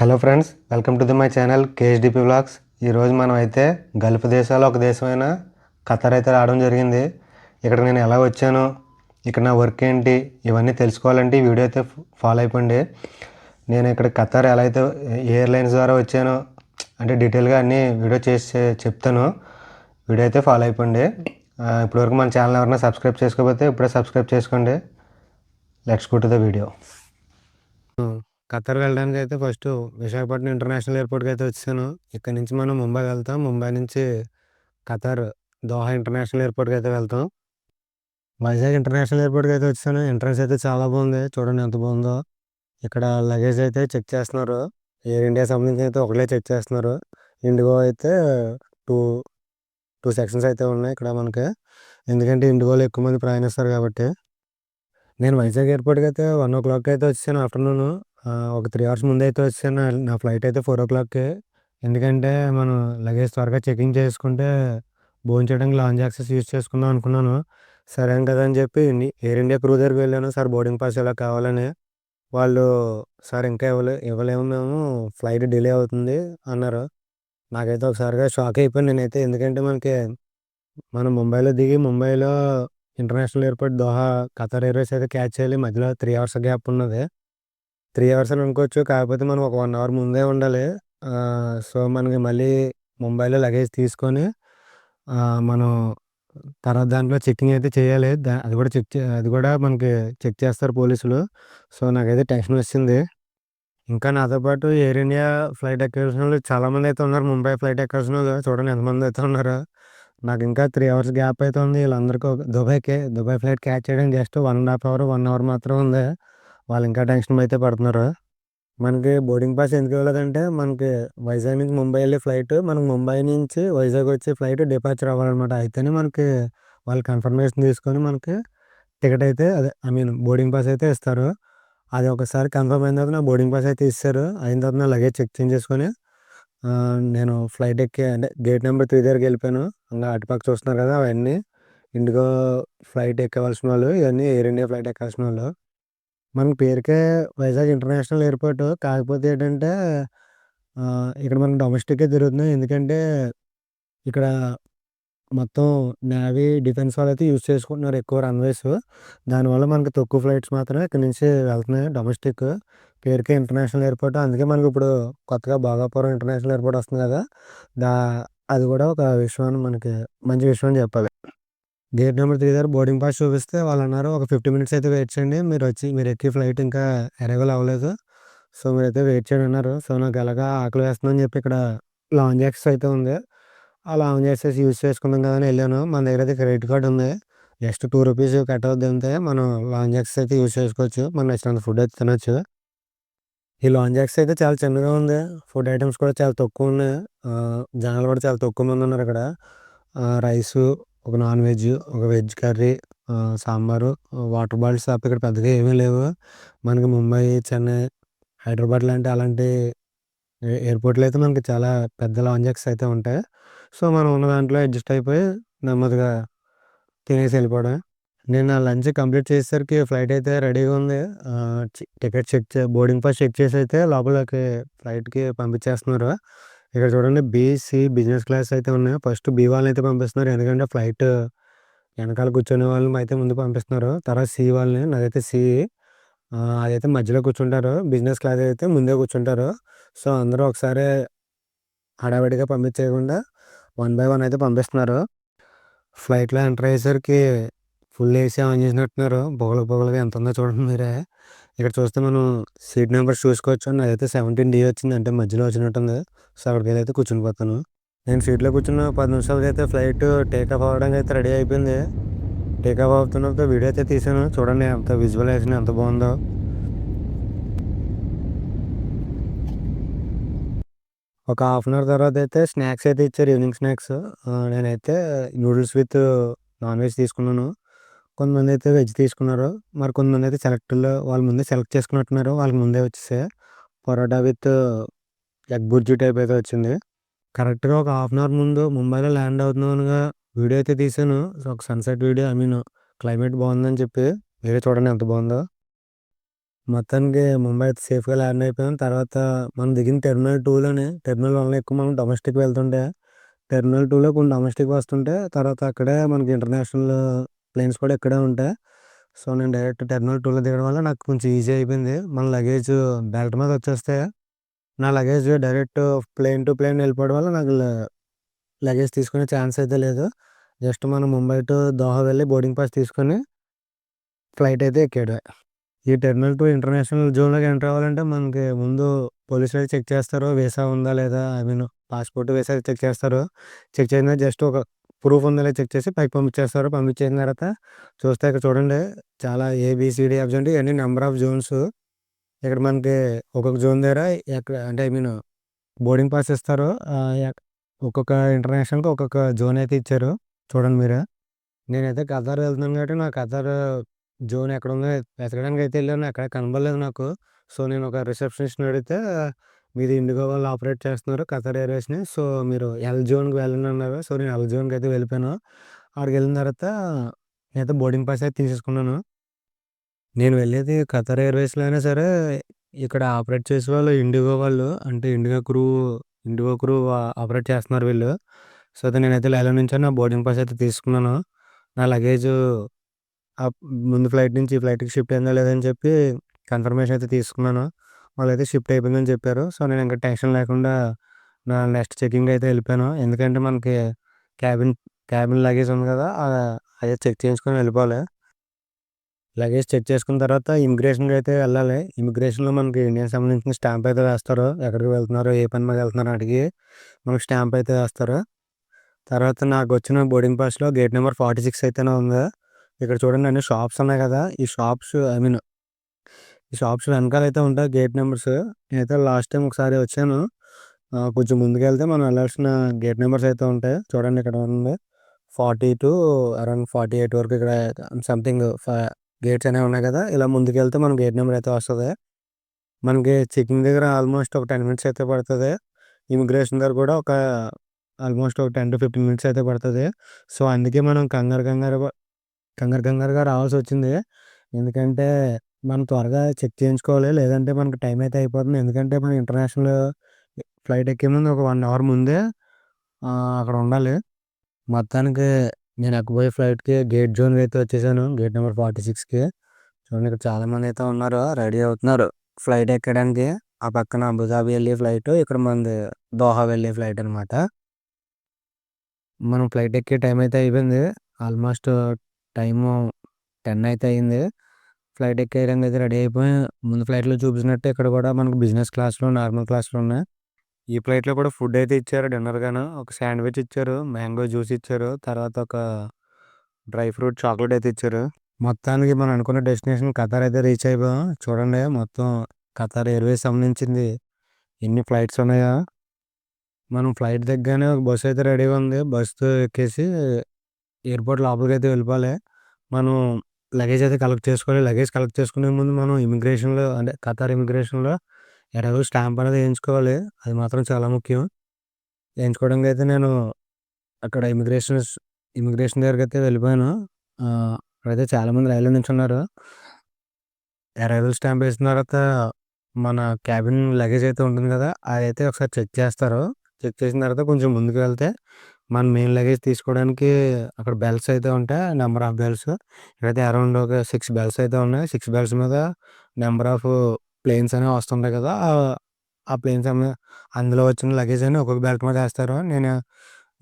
Hello friends welcome to the my channel KHDP blogs. ఈరోజు మనం అయితే గల్ఫ్ దేశాల్లో ఒక దేశమైన ఖతర్ అయితే రావడం జరిగింది. ఇక్కడ నేను ఎలా వచ్చాను ఇక్కడ నా వర్క్ ఏంటి ఇవన్నీ తెలుసుకోవాలంటే ఈ వీడియో అయితే ఫాలో అయిపోండి. నేను ఇక్కడ ఖతర్ ఎలా అయితే ఎయిర్లైన్స్ ద్వారా వచ్చానో అంటే డీటెయిల్గా అన్నీ వీడియో చేసి చెప్తాను. వీడియో అయితే ఫాలో అయిపోండి. ఇప్పటివరకు మన ఛానల్ ఎవరైనా సబ్స్క్రైబ్ చేసుకోకపోతే ఇప్పుడే సబ్స్క్రైబ్ చేసుకోండి. Let's go the video. Qatar వెళ్ళడానికి అయితే ఫస్ట్ విశాఖపట్నం ఇంటర్నేషనల్ ఎయిర్పోర్ట్కి అయితే వచ్చాను. ఇక్కడ నుంచి మనం ముంబై వెళ్తాం. ముంబై నుంచి ఖతర్ దోహా ఇంటర్నేషనల్ ఎయిర్పోర్ట్కి అయితే వెళ్తాం. వైజాగ్ ఇంటర్నేషనల్ ఎయిర్పోర్ట్కి అయితే వచ్చాను. ఎంట్రన్స్ అయితే చాలా బాగుంది. చూడండి ఎంత బాగుందో. ఇక్కడ లగేజ్ అయితే చెక్ చేస్తున్నారు. ఎయిర్ ఇండియా సంబంధించి అయితే ఒకటే చెక్ చేస్తున్నారు. ఇండిగో అయితే టూ టూ సెక్షన్స్ అయితే ఉన్నాయి ఇక్కడ మనకి. ఎందుకంటే ఇండిగోలో ఎక్కువ మంది ప్రయాణిస్తారు కాబట్టి. నేను వైజాగ్ ఎయిర్పోర్ట్కి అయితే వన్ ఓ క్లాక్ అయితే వచ్చాను ఆఫ్టర్నూన్. ఒక త్రీ అవర్స్ ముందు అయితే వచ్చేసాను నా- ఫ్లైట్ అయితే ఫోర్ ఓ క్లాక్కి. ఎందుకంటే మనం లగేజ్ త్వరగా చెకింగ్ చేసుకుంటే భోజనం చేయడానికి లాంజ్ యాక్సెస్ యూజ్ చేసుకుందాం అనుకున్నాను. సరే కదా అని చెప్పి ఎయిర్ ఇండియా క్రూ దగ్గరికి వెళ్ళాను. సార్ బోర్డింగ్ పాస్ ఇలా కావాలని? వాళ్ళు సార్ ఇంకా ఇవ్వలే ఇవ్వలేము మేము ఫ్లైట్ డిలే అవుతుంది అన్నారు. నాకైతే ఒకసారిగా షాక్ అయిపోయాను నేనైతే. ఎందుకంటే మనకి మనం ముంబైలో దిగి ముంబైలో international airport Doha Qatar Airways అయితే క్యాచ్ చేయాలి. మధ్యలో త్రీ అవర్స్ గ్యాప్ ఉన్నది. త్రీ అవర్స్ అని అనుకోవచ్చు. కాకపోతే మనం ఒక వన్ అవర్ ముందే ఉండాలి. సో మనకి మళ్ళీ ముంబైలో లగేజ్ తీసుకొని మనం తర్వాత దాంట్లో చెక్కింగ్ అయితే చేయాలి. దా- అది కూడా చెక్ చే అది కూడా మనకి చెక్ చేస్తారు పోలీసులు. సో నాకైతే టెన్షన్ వచ్చింది. ఇంకా నాతో పాటు ఎయిర్ ఇండియా ఫ్లైట్ ఎక్కాల్సిన వాళ్ళు చాలామంది అయితే ఉన్నారు. ముంబై ఫ్లైట్ ఎక్కాల్సిన వాళ్ళు చూడండి ఎంతమంది అయితే ఉన్నారు. నాకు ఇంకా త్రీ అవర్స్ గ్యాప్ అయితే ఉంది. వీళ్ళందరికీ ఒక దుబాయ్కి దుబాయ్ ఫ్లైట్ క్యాచ్ చేయడానికి just one and half hour one hour మాత్రం ఉంది. వాళ్ళు ఇంకా టెన్షన్ అయితే పడుతున్నారు. మనకి బోర్డింగ్ పాస్ ఎందుకు ఇవ్వలేదంటే మనకి వైజాగ్ నుంచి ముంబై వెళ్ళే ఫ్లైట్ మనకి ముంబై నుంచి వైజాగ్ వచ్చే ఫ్లైట్ డిపార్చర్ అవ్వాలన్నమాట. అయితేనే మనకి వాళ్ళు కన్ఫర్మేషన్ తీసుకొని మనకి టికెట్ అయితే అదే ఐ మీన్ బోర్డింగ్ పాస్ అయితే ఇస్తారు. అది ఒకసారి కన్ఫర్మ్ అయిన తర్వాత నా బోర్డింగ్ పాస్ అయితే ఇస్తారు. అయిన తర్వాత నా లగేజ్ చెక్ చేంజ్ చేసుకొని నేను ఫ్లైట్ ఎక్కి అంటే గేట్ నెంబర్ త్రీ దగ్గరికి వెళ్ళిపోయాను. ఇంకా అటుపక్క చూస్తున్నారు కదా అవన్నీ. ఇండిగో ఫ్లైట్ ఎక్కవలసిన వాళ్ళు ఇవన్నీ ఎయిర్ ఇండియా ఫ్లైట్ ఎక్కాల్సిన వాళ్ళు. మనకి పేరుకే వైజాగ్ ఇంటర్నేషనల్ ఎయిర్పోర్ట్. కాకపోతే ఏంటంటే ఆ, ఇక్కడ మనం డొమెస్టికే తిరుగుతున్నాయి ఎందుకంటే ఇక్కడ మొత్తం నేవీ డిఫెన్స్ వాళ్ళు అయితే యూజ్ చేసుకుంటున్నారు ఎక్కువ రన్వేస్. దానివల్ల మనకి తక్కువ ఫ్లైట్స్ మాత్రమే ఇక్కడ నుంచి వెళ్తున్నాయి డొమెస్టిక్. పేరుకే ఇంటర్నేషనల్ ఎయిర్పోర్ట్. అందుకే మనకి ఇప్పుడు కొత్తగా భోగాపురం ఇంటర్నేషనల్ ఎయిర్పోర్ట్ వస్తుంది కదా. దా అది కూడా ఒక విషయం మనకి మంచి విషయం అని చెప్పాలి. గేట్ నెంబర్ త్రీ దగ్గర బోర్డింగ్ పాస్ చూపిస్తే వాళ్ళు అన్నారు ఒక ఫిఫ్టీ మినిట్స్ అయితే వెయిట్ చేయండి. మీరు వచ్చి మీరు ఎక్కి ఫ్లైట్ ఇంకా అరైవల్ అవ్వలేదు. సో మీరైతే వెయిట్ చేయండి అన్నారు. సో నాకు ఎలాగా ఆకలి వేస్తుందని చెప్పి ఇక్కడ లాంజ్ యాక్సెస్ అయితే ఉంది. ఆ లాంజ్ యాక్సెస్ యూజ్ చేసుకుందాం కదా అని వెళ్ళాను. మన దగ్గర అయితే క్రెడిట్ కార్డ్ ఉంది. జస్ట్ టూ రూపీస్ కట్ అవుద్ది అంతే. మనం లాంజ్ యాక్సెస్ అయితే యూజ్ చేసుకోవచ్చు. మనం నచ్చినంత ఫుడ్ అయితే తినొచ్చు. ఈ లాంజ్ యాక్సెస్ అయితే చాలా చిన్నగా ఉంది. ఫుడ్ ఐటమ్స్ కూడా చాలా తక్కువ ఉన్నాయి. జనాలు కూడా చాలా తక్కువ మంది ఉన్నారు ఇక్కడ. రైస్ ఒక నాన్ వెజ్ ఒక veg curry sambar water bottles తప్ప ఇక్కడ పెద్దగా ఏమీ లేవు. మనకి ముంబై చెన్నై హైదరాబాద్ లాంటి అలాంటి ఎయిర్పోర్ట్లో ఎయిర్పోర్ట్లు అయితే మనకి చాలా పెద్ద లాంజాక్స్ అయితే ఉంటాయి. సో మనం ఉన్న దాంట్లో అడ్జస్ట్ అయిపోయి నెమ్మదిగా తినేసి వెళ్ళిపోవడం నేను నా లంచ్ కంప్లీట్ చేసేసరికి ఫ్లైట్ అయితే రెడీగా ఉంది. టికెట్ చెక్ చే బోర్డింగ్ పాస్ చెక్ చేసి అయితే లోపలికి ఫ్లైట్కి పంపించేస్తున్నారు. ఇక్కడ చూడండి బీసీ బిజినెస్ క్లాస్ అయితే ఉన్నాయి. ఫస్ట్ బి వాళ్ళని అయితే పంపిస్తున్నారు. ఎందుకంటే ఫ్లైట్ వెనకాల కూర్చునే వాళ్ళని అయితే ముందు పంపిస్తున్నారు. తర్వాత సి వాళ్ళని నాదైతే సి అదైతే మధ్యలో కూర్చుంటారు. బిజినెస్ క్లాస్ అయితే ముందే కూర్చుంటారు. సో అందరూ ఒకసారి హడావిడిగా పంపించేయకుండా వన్ బై వన్ అయితే పంపిస్తున్నారు. ఫ్లైట్లో ఎంటర్ అయ్యేసరికి ఫుల్ ఏసీ ఆన్ చేసినట్టున్నారు. పొగలు పొగలుగా ఎంత ఉందో చూడండి మీరే. ఇక్కడ చూస్తే మనం సీట్ నెంబర్స్ చూసుకోవచ్చు నాదైతే సెవెంటీన్ డి వచ్చింది. అంటే మధ్యలో వచ్చినట్టుంది. సో అక్కడికి వెళ్ళి అయితే కూర్చుని పోతాను. నేను సీట్లో కూర్చున్న పది నిమిషాలకి అయితే ఫ్లైట్ టేక్ అవ్వడానికి అయితే రెడీ అయిపోయింది. టేక్ ఆఫ్ అవుతున్నప్పుడు వీడియో అయితే తీసాను. చూడండి ఎంత విజువలైజేషన్ ఎంత బాగుందో. ఒక హాఫ్ అన్ అవర్ తర్వాత అయితే స్నాక్స్ అయితే ఇచ్చారు. Evening snacks. నేనైతే నూడిల్స్ విత్ నాన్ వెజ్ తీసుకున్నాను. కొంతమంది అయితే వెజ్ తీసుకున్నారు. మరి కొంతమంది అయితే సెలెక్ట్లో వాళ్ళు ముందే సెలెక్ట్ చేసుకున్నట్టున్నారు. వాళ్ళకి ముందే వచ్చేసాయి paratha with egg bhurji type అయితే వచ్చింది. కరెక్ట్గా ఒక హాఫ్ అన్ అవర్ ముందు ముంబైలో ల్యాండ్ అవుతున్నానుగా వీడియో అయితే తీసాను సో ఒక sunset video I mean climate బాగుందని చెప్పి వేరే చూడండి ఎంత బాగుందో. మొత్తానికి ముంబై అయితే సేఫ్‌గా ల్యాండ్ అయిపోయాం. తర్వాత మనం దిగిన టెర్మినల్ 2లోనే టెర్మినల్ 1లో ఎక్కువ మనం డొమెస్టిక్ వెళ్తుంటే, టెర్మినల్ 2లో కొన్ని డొమెస్టిక్ వస్తుంటే, తర్వాత అక్కడే మనకి ఇంటర్నేషనల్ ప్లేన్స్ కూడా ఇక్కడే ఉంటాయి. సో, నేను డైరెక్ట్ టెర్మినల్ టూలో దిగడం వల్ల నాకు కొంచెం ఈజీ అయిపోయింది. మన లగేజ్ బెల్ట్ మీద వచ్చేస్తే, నా luggage direct plane to plane వెళ్ళిపోవడం వల్ల నాకు లగేజ్ తీసుకునే ఛాన్స్ అయితే లేదు. జస్ట్ మనం ముంబై టు దోహా వెళ్ళి బోర్డింగ్ పాస్ తీసుకొని ఫ్లైట్ అయితే ఎక్కాడు ఈ టెర్మినల్ టూ ఇంటర్నేషనల్ జోన్‌లోకి ఎంటర్ అవ్వాలంటే మనకి ముందు పోలీసులు చెక్ చేస్తారు. వీసా ఉందా లేదా I mean passport, visa check చేస్తారు. చెక్ చేసిన జస్ట్ ఒక ప్రూఫ్ ఉందా చెక్ చేసి పైకి పంపించేస్తారు. పంపించేసిన తర్వాత చూస్తే ఇక్కడ చూడండి చాలా ఏబీసీడీఎఫ్ జోన్ ఇవన్నీ నెంబర్ ఆఫ్ జోన్స్. ఇక్కడ మనకి ఒక్కొక్క జోన్ దగ్గర ఎక్కడ అంటే ఐ మీన్ బోర్డింగ్ పాస్ ఇస్తారు. ఒక్కొక్క ఇంటర్నేషనల్‌కి ఒక్కొక్క జోన్ అయితే ఇచ్చారు. చూడండి మీరు నేనైతే ఖతార్ వెళ్తున్నాను కాబట్టి నా ఖతార్ జోన్ ఎక్కడ ఉందో వెతకడానికి అయితే వెళ్ళాను. ఎక్కడ కనబడలేదు నాకు. సో, నేను ఒక రిసెప్షనిస్ట్‌ని అడిగితే మీరు ఇండిగో వాళ్ళు ఆపరేట్ చేస్తున్నారు ఖతార్ ఎయిర్వేస్‌ని. సో, మీరు ఎల్ జోన్‌కి వెళ్ళండి అన్నారు. సో, నేను ఎల్ జోన్‌కి అయితే వెళ్ళిపోయాను. అక్కడికి వెళ్ళిన తర్వాత నేనైతే బోర్డింగ్ పాస్ అయితే తీసేసుకున్నాను. నేను వెళ్ళేది ఖతార్ ఎయిర్వేస్‌లో అయినా సరే, ఇక్కడ ఆపరేట్ చేసే వాళ్ళు ఇండిగో వాళ్ళు. అంటే IndiGo crew IndiGo crew operate చేస్తున్నారు వీళ్ళు. సో, అయితే నేనైతే లైలో నుంచి నా బోర్డింగ్ పాస్ అయితే తీసుకున్నాను. నా లగేజ్ ముందు ఫ్లైట్ నుంచి ఈ ఫ్లైట్‌కి షిఫ్ట్ అయిందా లేదా అని చెప్పి కన్ఫర్మేషన్ అయితే తీసుకున్నాను. వాళ్ళైతే షిఫ్ట్ అయిపోయిందని చెప్పారు. సో, నేను ఇంకా టెన్షన్ లేకుండా నా నెక్స్ట్ చెకింగ్ అయితే వెళ్ళిపోయాను. ఎందుకంటే మనకి క్యాబిన్ క్యాబిన్ లగేజ్ ఉంది కదా! అదే చెక్ చేయించుకొని వెళ్ళిపోవాలి. లగేజ్ చెక్ చేసుకున్న తర్వాత ఇమిగ్రేషన్‌కి అయితే వెళ్ళాలి. ఇమిగ్రేషన్‌లో మనకి ఇండియాకి సంబంధించిన స్టాంప్ అయితే వేస్తారు. ఎక్కడికి వెళ్తున్నారో ఏ పని మీద వెళ్తున్నారో అడిగి మనకు స్టాంప్ అయితే వేస్తారు. తర్వాత నాకు వచ్చిన బోర్డింగ్ పాస్‌లో గేట్ నెంబర్ 46 అయితేనే ఉంది. ఇక్కడ చూడండి అన్ని షాప్స్ ఉన్నాయి కదా! ఈ షాప్స్ ఐ మీన్ ఈ షాప్స్ వెనకాల అయితే ఉంటాయి గేట్ నెంబర్స్. నేనైతే లాస్ట్ టైం ఒకసారి వచ్చాను. కొంచెం ముందుకెళ్తే మనం వెళ్ళాల్సిన గేట్ నెంబర్స్ అయితే ఉంటాయి. చూడండి ఇక్కడ ఉంది. 40 టు అరౌండ్ 48 వరకు ఇక్కడ సంథింగ్ ఫ గేట్స్ అనేవి ఉన్నాయి కదా! ఇలా ముందుకెళ్తే మనం గేట్ నెంబర్ అయితే వస్తుంది మనకి చెకింగ్ దగ్గర ఆల్మోస్ట్ ఒక 10 మినిట్స్ అయితే పడుతుంది ఇమిగ్రేషన్ దగ్గర కూడా ఒక ఆల్మోస్ట్ ఒక 10-15 మినిట్స్ అయితే పడుతుంది సో, అందుకే మనం కంగారు కంగారు కంగారు కంగారుగా రావాల్సొచ్చింది. ఎందుకంటే మనం త్వరగా చెక్ చేయించుకోవాలి. లేదంటే మనకి టైం అయితే అయిపోతుంది. ఎందుకంటే మనం ఇంటర్నేషనల్ ఫ్లైట్ ఎక్కే ముందు ఒక వన్ అవర్ ముందే అక్కడ ఉండాలి. మొత్తానికి నేను ఎక్కబోయే ఫ్లైట్‌కి గేట్ జోన్‌కి అయితే వచ్చేసాను. గేట్ నెంబర్ 46కి. చూడండి ఇక్కడ చాలామంది అయితే ఉన్నారు. రెడీ అవుతున్నారు ఫ్లైట్ ఎక్కడానికి. ఆ పక్కన అబుదాబి వెళ్ళే ఫ్లైట్. ఇక్కడ మనది దోహా వెళ్ళే ఫ్లైట్ అనమాట. మనం ఫ్లైట్ ఎక్కే టైం అయితే అయిపోయింది. ఆల్మోస్ట్ టైము 10 అయితే అయింది. ఫ్లైట్ ఎక్కేయడానికి అయితే రెడీ అయిపోయి ముందు ఫ్లైట్‌లో చూపించినట్టు ఇక్కడ కూడా మనకు బిజినెస్ క్లాస్‌లో, నార్మల్ క్లాస్‌లో ఉన్నాయి. ఈ ఫ్లైట్‌లో కూడా ఫుడ్ అయితే ఇచ్చారు డిన్నర్‌గాను. ఒక శాండ్‌విచ్ ఇచ్చారు. మ్యాంగో జ్యూస్ ఇచ్చారు. తర్వాత ఒక డ్రై ఫ్రూట్ చాక్లెట్ అయితే ఇచ్చారు. మొత్తానికి మనం అనుకున్న డెస్టినేషన్ ఖతార్ అయితే రీచ్ అయిపోయాం. చూడండి మొత్తం ఖతార్ ఎయిర్వేస్ సంబంధించింది ఎన్ని ఫ్లైట్స్ ఉన్నాయా మనం ఫ్లైట్ దగ్గరనే ఒక బస్సు అయితే రెడీగా ఉంది. బస్సు ఎక్కేసి ఎయిర్‌పోర్ట్ లోపలికి అయితే వెళ్ళిపోవాలి. మనం లగేజ్ అయితే కలెక్ట్ చేసుకోవాలి. లగేజ్ కలెక్ట్ చేసుకునే ముందు మనం ఇమిగ్రేషన్‌లో అంటే ఖతార్ ఇమిగ్రేషన్‌లో అరైవల్ స్టాంప్ అనేది ఏయించుకోవాలి. అది మాత్రం చాలా ముఖ్యం. వేయించుకోవడానికి అయితే నేను అక్కడ ఇమిగ్రేషన్స్ ఇమిగ్రేషన్ దగ్గరికైతే వెళ్ళిపోయాను. ఆహ్, అక్కడైతే చాలామంది లైన్‌లో నించున్నారు. అరైవల్ స్టాంప్ ఏసిన తర్వాత మన క్యాబిన్ లగేజ్ అయితే ఉంటుంది కదా! అదైతే ఒకసారి చెక్ చేస్తారు. చెక్ చేసిన తర్వాత కొంచెం ముందుకు వెళ్తే మన మెయిన్ లగేజ్ తీసుకోవడానికి అక్కడ బెల్ట్స్ అయితే ఉంటాయి. Number of belts. ఇక్కడైతే అరౌండ్ ఒక 6 బెల్ట్స్ అయితే ఉన్నాయి. 6 బెల్ట్స్ మీద నంబర్ ఆఫ్ ప్లేన్స్ అనేవి వస్తుంటాయి కదా! ఆహ్, ఆ ప్లేన్స్ అన్ని అందులో వచ్చిన లగేజ్ అని ఒక్కొక్క బెల్ట్ మీద ఏస్తారు. నేను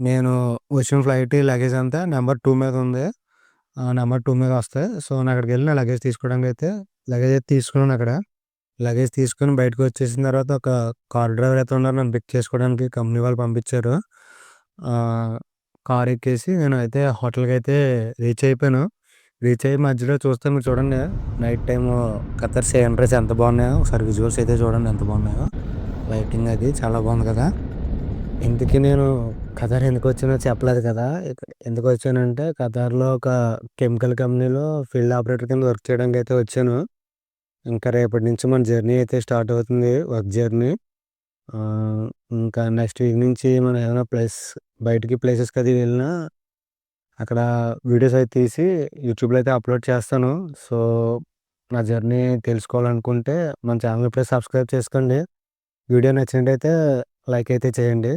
నేను వచ్చిన ఫ్లైట్ లగేజ్ అంతా నంబర్ 2 మీద ఉంది. ఆహ్, నంబర్ 2 మీద వస్తాయి. సో, నేను అక్కడికి వెళ్ళి నా లగేజ్ తీసుకోవడానికి అయితే లగేజ్ అయితే తీసుకున్నాను అక్కడ. లగేజ్ తీసుకొని బయటకు వచ్చేసిన తర్వాత ఒక కార్ డ్రైవర్ అయితే ఉన్నారు. నన్ను పిక్ చేసుకోవడానికి కంపెనీ వాళ్ళు పంపించారు. కార్ ఎక్కేసి నేనైతే అయితే రీచ్ అయిపోయాను. రీచ్ అయ్యి మధ్యలో చూస్తే మీరు చూడండి నైట్ టైము ఖతార్ సీనరీస్ ఎంత బాగున్నాయో. ఒకసారి విజువల్స్ అయితే చూడండి ఎంత బాగున్నాయో. లైటింగ్ అది చాలా బాగుంది కదా! ఇంతకీ నేను ఖతార్ ఎందుకొచ్చానో చెప్పలేదు కదా! ఎందుకు వచ్చానంటే ఖతార్‌లో ఒక కెమికల్ కంపెనీలో ఫీల్డ్ ఆపరేటర్ కింద వర్క్ చేయడానికి అయితే వచ్చాను. ఇంకా రేపటి నుంచి మన జర్నీ అయితే స్టార్ట్ అవుతుంది. Work journey. ఇంకా నెక్స్ట్ వీక్ నుంచి మనం ఏదైనా ప్లేస్ బయటికి ప్లేసెస్‌కి అది వెళ్ళినా అక్కడ వీడియోస్ అయితే తీసి యూట్యూబ్‌లో అయితే అప్లోడ్ చేస్తాను. సో, నా జర్నీ తెలుసుకోవాలనుకుంటే మన ఛానల్ ఇప్పుడే సబ్స్క్రైబ్ చేసుకోండి వీడియో నచ్చినట్టయితే లైక్ అయితే చేయండి